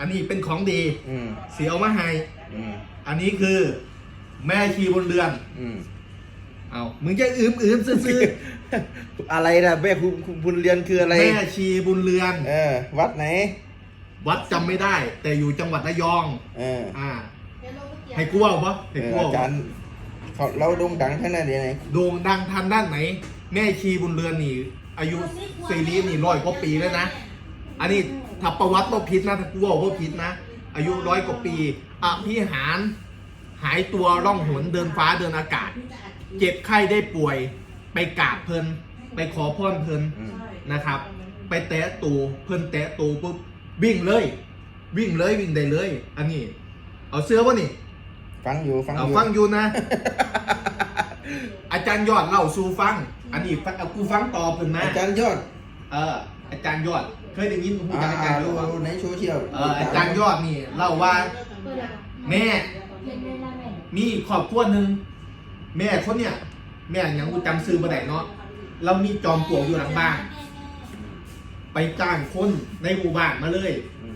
อันนี้เป็นของดี อืมเสียเอามาให้ อืมอันนี้คือแม่ชีบนเรือน อืมเอามึงจะอืมอืมซื่ออะไรนะแม่คุณคุณบุญเรียนคืออะไรๆแม่ชีบุญเรือน เออ วัดไหน วัดจำไม่ได้ แต่อยู่จังหวัดระยอง เอออ่า ให้กูเอาปะเอให้อกูอาเอาจารย์เขาเราโด่งดังทั้งนั้นเลยไงโด่งดังทันด้านไหน แม่ชีบุญเรือนนี่ อายุซีรีส์นี่ร้อยกว่าปีแล้วนะ อันนี้ถ้าประวัติบ่ผิดนะถ้ากูเอาบ่ผิดนะ อายุร้อยกว่าปีอภิหาร หายตัวร่องหนเดินฟ้าเดินอากาศ เจ็บไข้ได้ป่วย ไปกราบเพลิน ไปขอพรเพลินอืมนะครับ ไปแตะตูเพิ่นแตะตูปุ๊บวิ่งเลย วิ่งเลยวิ่งได้เลย อันนี้ เอาเสื้อวะนี่ ฟังอยู่ฟังอเอายู่ฟังอยู่นะ อาจารย์ยอดเล่าสู่ฟัง อันนี้ฟังเอากูฟังต่อเพิ่นนะอาจารย์ยอด เอออาจารย์ยอด เคยได้ยินผู้อ่าจัดอาจารย์ยดูอดปะในโซเชียลเอออาจารย์ยอดนี่เล่าว่า แม่ มีครอบครัวหนึ่งแม่คนเนี่ย แม่ยังกูจำซื้อมาได้เนาะเรามีจอมปลวกอยู่หลังบ้าน ไปจ้างคนในหมู่บ้านมาเลย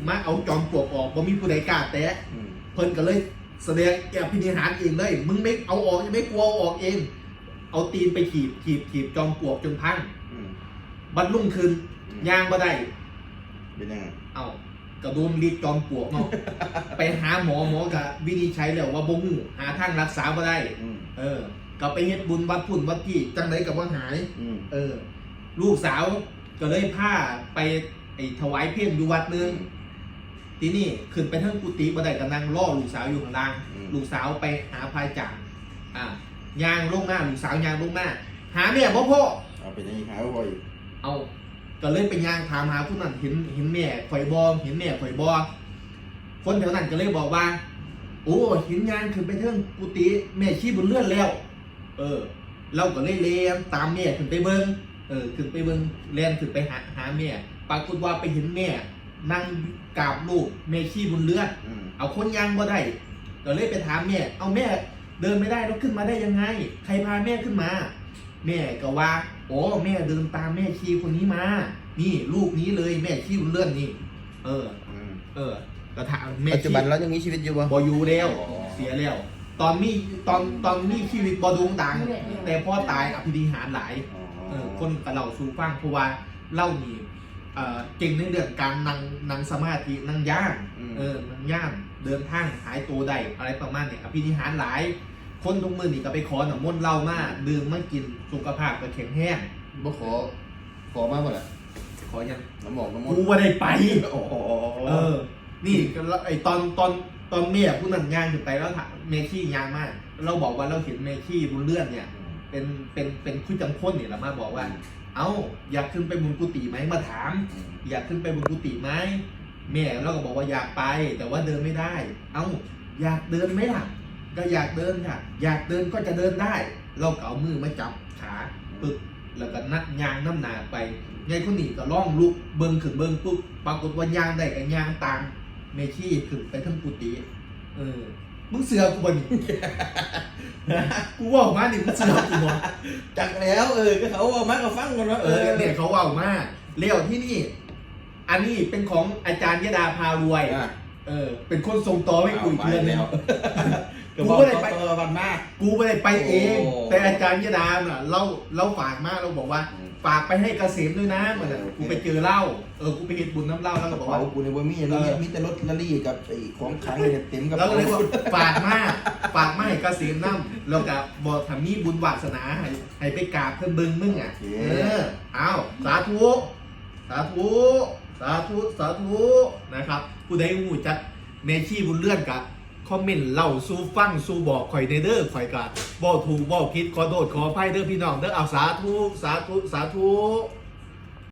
มาเอาจอมปลวกออกบ่มีผู้ใดกล้าแตะ อืมเพิ่นก็เลยแสดงแกพินิหารเองเลย มึงไม่เอาออกยังไม่กลัวเอาออกเอง เอาตีนไปขีบขีบขีบจอมปลวกจนพังอืม บัดรุ่งคืนอืมย่างบ่ได้ เป็นยังไงเอากระโดนรีดจอมปลวกเนาะ ไปหาหมอหมอกับวินิจฉัยแล้วว่าบ่ฮู้หาทางรักษาบ่ได้ อืมเออก็ไปเฮ็ดบุญวัดพุ่นวัดพี่จังไดกับว่าหาย อืมเออ ลูกสาวก็เลยพาไปไอ้ถวายเพียงอยู่วัดหนึง ทีนี่ขึ้นไปเทั้งกุฏิบ่ได้ก็นั่งรอลูกสาวอยู่ข้างล่าง อืมลูกสาวไปหาพายจากอ่าย่างลงมาลูกสาวยางลงมาหาแม่บ่พ่อเอาเป็นยังไงหาบ่อยเอา ก็เลยไปย่างถามหาผู้นั้นเห็นเห็นแม่ข่อยบอเห็นแม่ข่อยบอคนแถวนั้นก็เลยบอกว่า โอ้เห็นยางขึ้นไปเทิงกุฏิแม่ชี้บนเลื่อนแล้ว เออ เราก็เลยเลียนตามแม่ขึ้นไปเบิ้งเออขึ้นไปเบิ้งเลียนขึ้นไปหาหาแม่ปรากฏว่าไปเห็นแม่ นั่งกราบลูกแม่ชี้บนเลื่อนอืมเอาคนยางบ่ได้ก็เลยไปถามแม่ เอาแม่เดินไม่ได้แล้วขึ้นมาได้ยังไง ใครพาแม่ขึ้นมา แม่ก็ว่าโอ้แม่เดินตามแม่ชีคนนี้มา นี่ลูกนี้เลยแม่ชีบุญเลื่อนนี่ เอออืมเออก็ถามแม่ปัจจุชีบันเรายังมีชีวิตอยู่บ่บอยู่แล้ว อ๋อ เสียแล้ว ตอนมีตอนตอนมีชีวิตบอดวงดัง แต่พ่อตายอภิธิหารหลายอ๋อเออคนกับเราสู่ฟังเพราะว่าเล่านี่เอ่อเก่งในเรื่องการนั่งนั่งสมาธินั่งย่างมเออนั่งย่างเดินทางหายตัวได้อะไรประมาณนี้อภิธิหารหลาย คนทุกมือนี่ก็ไปขอหนำมนต์เหล้ามาดื่มมากินสุขภาพก็แข็งแรงบ่ขอ ขอมาบ่ล่ะขอยังน้ำหมอกน้ำมนกูต์ว่าได้ไป โอ้โหเออ นี่ก็แล้วไอตอนตอนตอนเมียผู้นั้นย่างขึ้นไปแล้วถามเมชี่ย่างมาก เราบอกว่าเราเห็นเมชี่บนเลื่อนเนี่ย เป็นเป็นเป็นคุยจำพ้นเนี่ยเรามาบอกว่า เอ้า อยากขึ้นไปบนกุฏิไหมมาถาม อยากขึ้นไปบนกุฏิไหมแม่เราก็บอกว่าอยากไป แต่ว่าเดินไม่ได้ เอ้า อยากเดินไหมล่ะ ก็อยากเดินค่ะ อยากเดินก็จะเดินได้ เราก็เอามือมาจับขาปึ๊บแล้วก็นัดยางน้ำหนาไปไงคนนี้ก็ล่องลุกเบิ้งขึ้นเบิ้งปุ๊บปรากฏว่ายางได้กับยางตามเมชี่ขึ้นไปทั้งกุฏิเออมึงเสือกูบ่นี่กูว่าออกมานี่มึงเสือกูบ่จักแล้วเออก็เขาเอามาก็ฟังกันว่าเออเนี่ยเขาว่ามากเลี้ยวที่นี่ อันนี้เป็นของอาจารย์ยดาพารวยอะเออ เป็นคนส่งต่อให้กูอีกเดือนหนึง ก็กูบอกก็เลยไปต่อวันมาก กูไม่ได้ไปเอง โอ้แต่อาจารย์ยดาน่ะเราเราฝากมาเราบอกว่า อืมฝากไปให้เกษมด้วยนะเหมือนโอเค กูไปเจอเหล้าเออกูไปเห็นบุญน้ำเหล้าแล้วก็บอกเป๋าว่ากูในบ่มีอันนี้เออมีแต่รถลารี่กับไอ้ของขลังเนี่ยเต็มกับแล้วก็เลยว่าฝากมาฝากมาให้เกษมน้ำแล้วก็บอกทำมีบุญวาสนาให้ให้ไปกราบเพื่อนเบิ้งมึงอะเออเอาสาธุสาธุสาธุสาธุนะครับ ผู้ใดหูจักเมชี่บุญเลื่อนกับ คอมเมนต์เล่าสู้ฟังสู้บอกข่อยในเด้อข่อยกะบอกถูกบอกคิดขอโทษขอไพ่เด้อพี่น้องเด้อเอาสาธุสาธุสาธุ